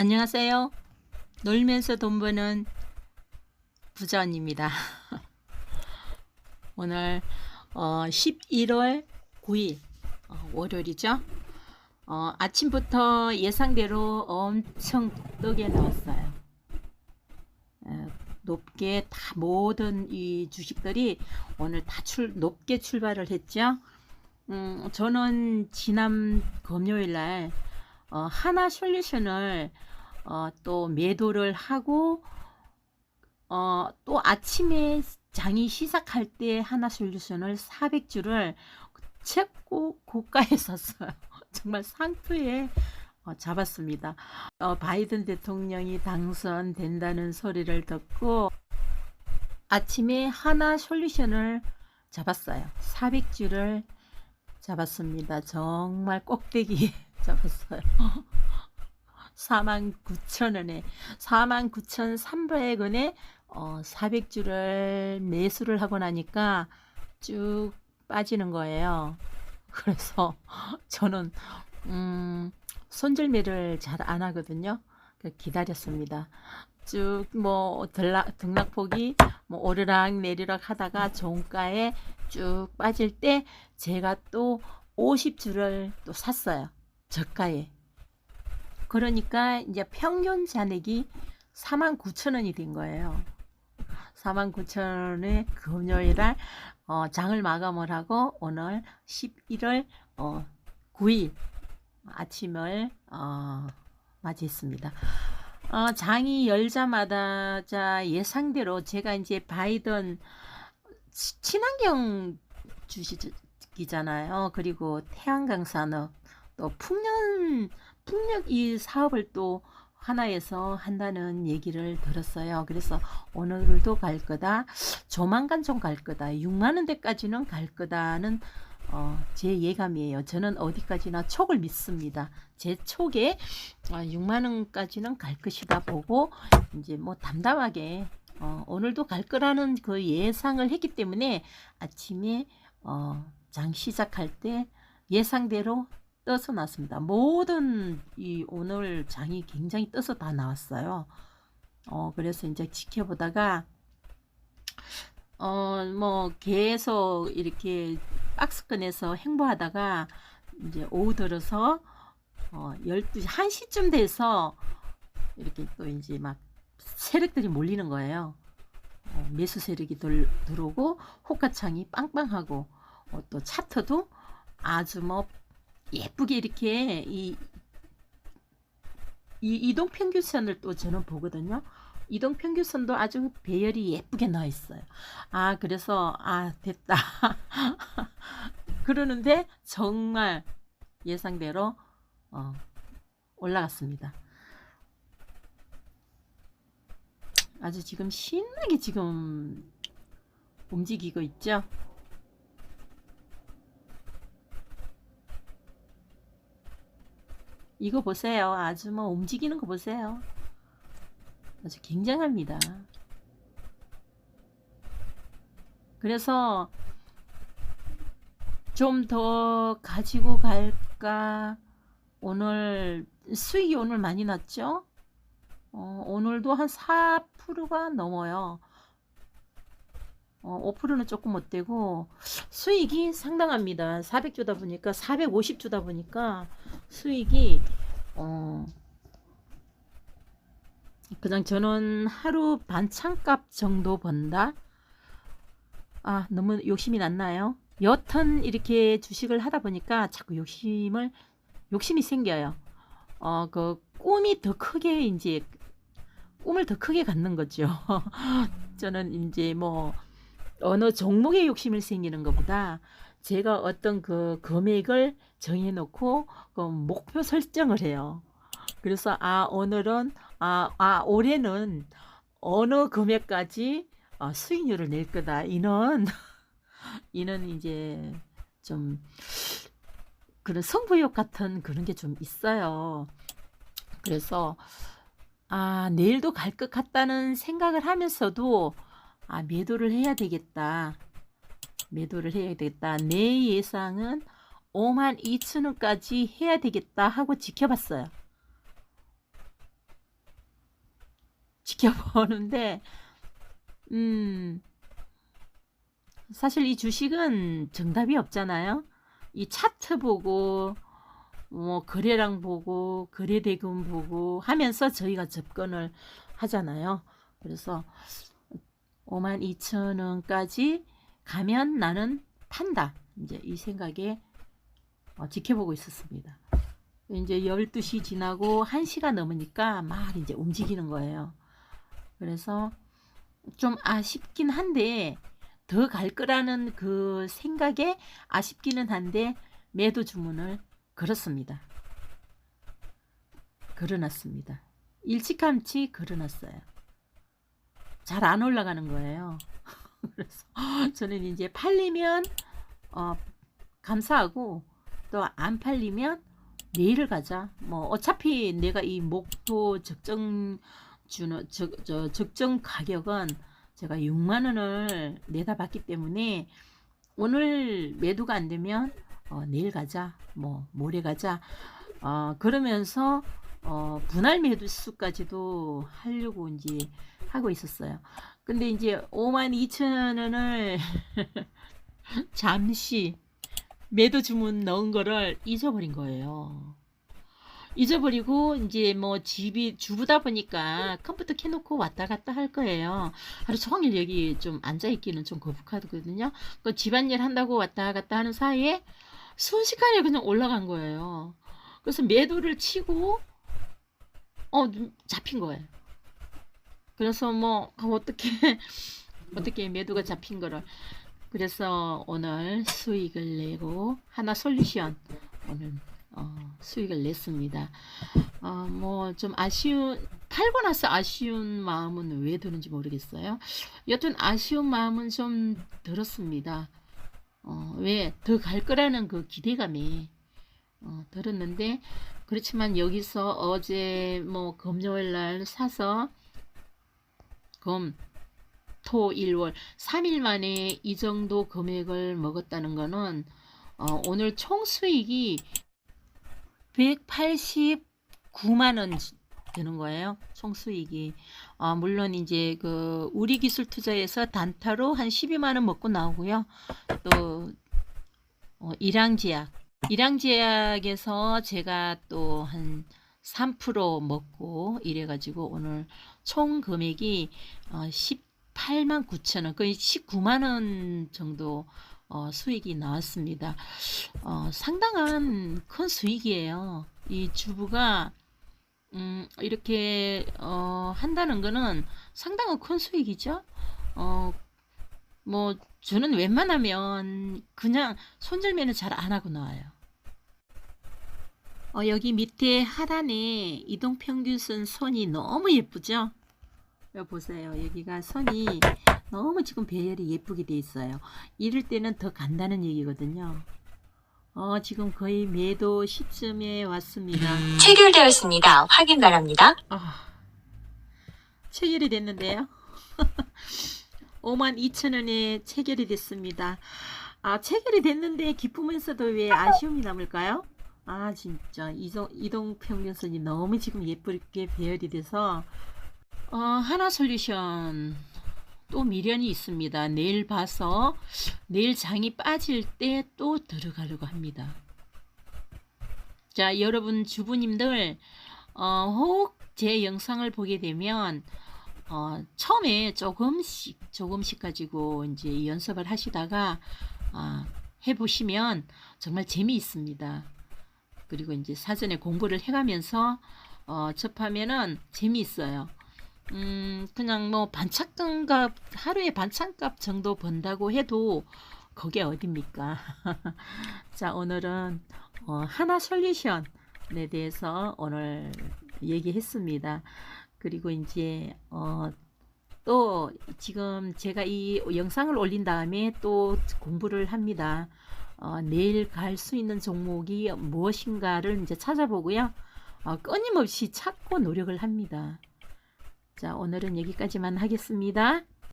안녕하세요. 놀면서 돈 버는 부자원입니다. 오늘 어, 11월 9일 어, 월요일이죠. 어, 아침부터 예상대로 엄청 뜨게 나왔어요. 에, 높게 다 모든 이 주식들이 오늘 다 출, 높게 출발을 했죠. 음, 저는 지난 금요일 날 어, 하나 솔루션을 어, 또 매도를 하고 어, 또 아침에 장이 시작할 때 하나 솔루션을 400주를 최고 고가에 샀어요. 정말 상투에 어, 잡았습니다. 어, 바이든 대통령이 당선된다는 소리를 듣고 아침에 하나 솔루션을 잡았어요. 400주를 잡았습니다. 정말 꼭대기 잡았어요. 49,000원에 49,300원에 어, 400주를 매수를 하고 나니까 쭉 빠지는 거예요. 그래서 저는 음, 손절매를 잘 안 하거든요. 그 기다렸습니다. 쭉 뭐 등락폭이 뭐 오르락 내리락 하다가 종가에 쭉 빠질 때 제가 또 50주를 또 샀어요. 저가에. 그러니까 이제 평균 잔액이 49,000원이 된 거예요. 49,000원에 금요일 날 어, 장을 마감을 하고 오늘 11월 어, 9일 아침을 어, 맞이했습니다. 어, 장이 열자마자 자 예상대로 제가 이제 바이든 치- 친환경 주식이잖아요. 그리고 태양광 산업 또 풍년 풍력 이 사업을 또 하나에서 한다는 얘기를 들었어요. 그래서 오늘도 갈 거다. 조만간 좀 갈 거다. 6만 원대까지는 갈 거다는 어, 제 예감이에요. 저는 어디까지나 촉을 믿습니다. 제 촉에 어, 6만 원까지는 갈 것이다 보고 이제 뭐 담담하게 어, 오늘도 갈 거라는 그 예상을 했기 때문에 아침에 어, 장 시작할 때 예상대로 떠서 났습니다. 모든 이 오늘 장이 굉장히 떠서 다 나왔어요. 어, 그래서 이제 지켜보다가 어, 뭐 계속 이렇게 박스권에서 행보하다가 이제 오후 들어서 어, 12시 1시쯤 돼서 이렇게 또 이제 막 세력들이 몰리는 거예요. 어, 매수 세력이 들, 들어오고 호가창이 빵빵하고 어, 또 차트도 아주 뭐 예쁘게 이렇게 이, 이 이동 평균선을 또 저는 보거든요. 이동 평균선도 아주 배열이 예쁘게 나와 있어요. 아, 그래서 아, 됐다. 그러는데 정말 예상대로 어, 올라갔습니다. 아주 지금 신나게 지금 움직이고 있죠. 이거 보세요. 아주 뭐 움직이는 거 보세요. 아주 굉장합니다. 그래서 좀 더 가지고 갈까? 오늘 수익이 오늘 많이 났죠? 어, 오늘도 한 4%가 넘어요. 어, 5%는 조금 못 되고 수익이 상당합니다. 400주다 보니까 450주다 보니까 수익이 어 그냥 저는 하루 반찬값 정도 번다. 아 너무 욕심이 났나요? 여튼 이렇게 주식을 하다 보니까 자꾸 욕심을 욕심이 생겨요. 어 그 꿈이 더 크게 이제 꿈을 더 크게 갖는 거죠. 저는 이제 뭐 어느 종목에 욕심을 생기는 것보다 제가 어떤 그 금액을 정해놓고 그 목표 설정을 해요. 그래서 아 오늘은 아, 아 올해는 어느 금액까지 어, 수익률을 낼 거다. 이는 이는 이제 좀 그런 승부욕 같은 그런 게 좀 있어요. 그래서 아 내일도 갈 것 같다는 생각을 하면서도 아 매도를 해야 되겠다. 매도를 해야 되겠다. 내 예상은 5만 2천 원까지 해야 되겠다 하고 지켜봤어요. 지켜보는데 음 사실 이 주식은 정답이 없잖아요. 이 차트 보고 뭐 거래량 보고 거래 대금 보고 하면서 저희가 접근을 하잖아요. 그래서 5만 2천 원까지 가면 나는 판다. 이제 이 생각에 어, 지켜보고 있었습니다. 이제 12시 지나고 1시가 넘으니까 막 이제 움직이는 거예요. 그래서 좀 아쉽긴 한데 더 갈 거라는 그 생각에 아쉽기는 한데 매도 주문을 걸었습니다. 걸어놨습니다. 일찌감치 걸어놨어요. 잘 안 올라가는 거예요. 그래서 저는 이제 팔리면 어, 감사하고 또 안 팔리면 내일을 가자. 뭐 어차피 내가 이 목표 적정 주는 저, 저 적정 가격은 제가 6만 원을 내다 봤기 때문에 오늘 매도가 안 되면 어, 내일 가자. 뭐 모레 가자. 어, 그러면서 어, 분할 매도 수까지도 하려고 이제 하고 있었어요. 근데 이제 5만 2천 원을 잠시 매도 주문 넣은 거를 잊어버린 거예요. 잊어버리고 이제 뭐 집이 주부다 보니까 컴퓨터 켜놓고 왔다 갔다 할 거예요. 하루 종일 여기 좀 앉아 있기는 좀 거북하거든요. 그 집안일 한다고 왔다 갔다 하는 사이에 순식간에 그냥 올라간 거예요. 그래서 매도를 치고 어 잡힌 거예요. 그래서 뭐 아, 어떻게 어떻게 매도가 잡힌 거를 그래서 오늘 수익을 내고 하나 솔루션 오늘 어, 수익을 냈습니다. 어, 뭐 좀 아쉬운 팔고 나서 아쉬운 마음은 왜 드는지 모르겠어요. 여튼 아쉬운 마음은 좀 들었습니다. 어, 왜 더 갈 거라는 그 기대감이 어, 들었는데 그렇지만 여기서 어제 뭐 금요일 날 사서 금 토, 일, 월 3일 만에 이 정도 금액을 먹었다는 거는 어, 오늘 총 수익이 189만 원 되는 거예요. 총 수익이. 어, 물론 이제 그 우리 기술 투자에서 단타로 한 12만 원 먹고 나오고요. 또 어, 일양제약. 일양제약에서 제가 또 한 3% 먹고 이래가지고 오늘 총 금액이 어, 18만 9천 원, 거의 19만 원 정도 어, 수익이 나왔습니다. 어, 상당한 큰 수익이에요. 이 주부가 음, 이렇게 어, 한다는 거는 상당한 큰 수익이죠. 어, 뭐 저는 웬만하면 그냥 손절매는 잘 안 하고 나와요. 어, 여기 밑에 하단에 이동평균선 선이 너무 예쁘죠? 여기 보세요. 여기가 선이 너무 지금 배열이 예쁘게 돼 있어요. 이럴 때는 더 간다는 얘기거든요. 어, 지금 거의 매도 시점에 왔습니다. 체결되었습니다. 확인 바랍니다. 아, 체결이 됐는데요. 5만 2천 원에 체결이 됐습니다. 아, 체결이 됐는데 기쁘면서도 왜 아쉬움이 남을까요? 아, 진짜 이동, 이동 평균선이 너무 지금 예쁘게 배열이 돼서 어, 하나 솔루션 또 미련이 있습니다. 내일 봐서 내일 장이 빠질 때 또 들어가려고 합니다. 자, 여러분 주부님들 어, 혹 제 영상을 보게 되면 어, 처음에 조금씩 조금씩 가지고 이제 연습을 하시다가 아, 해보시면 정말 재미있습니다. 그리고 이제 사전에 공부를 해가면서 어, 접하면은 재미있어요. 음, 그냥 뭐 반찬값 하루에 반찬값 정도 번다고 해도 그게 어딥니까? 자, 오늘은 어, 하나 솔루션에 대해서 오늘 얘기했습니다. 그리고 이제 어, 또 지금 제가 이 영상을 올린 다음에 또 공부를 합니다. 어, 내일 갈 수 있는 종목이 무엇인가를 이제 찾아보고요. 어, 끊임없이 찾고 노력을 합니다. 자, 오늘은 여기까지만 하겠습니다.